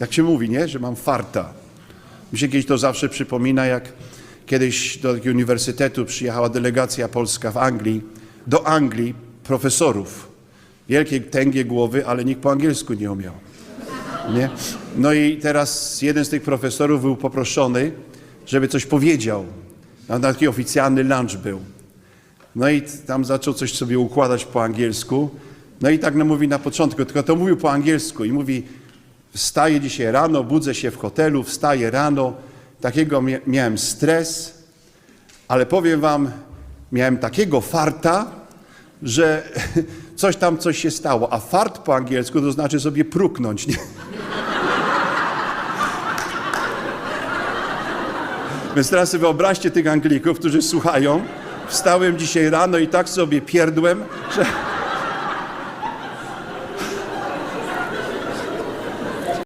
jak się mówi, nie? Że mam farta. Mi się kiedyś to zawsze przypomina, jak kiedyś do takiego uniwersytetu przyjechała delegacja polska w Anglii, do Anglii profesorów. Wielkie, tęgie głowy, ale nikt po angielsku nie umiał. Nie? No i teraz jeden z tych profesorów był poproszony, żeby coś powiedział. Na taki oficjalny lunch był. No i tam zaczął coś sobie układać po angielsku. No i tak no mówi na początku, tylko to mówił po angielsku i mówi, wstaję dzisiaj rano, budzę się w hotelu, wstaję rano, takiego mia- miałem stres, ale powiem wam, miałem takiego farta, że coś tam, coś się stało. A fart po angielsku to znaczy sobie pruknąć. Nie? Więc teraz sobie wyobraźcie tych Anglików, którzy słuchają. Wstałem dzisiaj rano i tak sobie pierdłem, że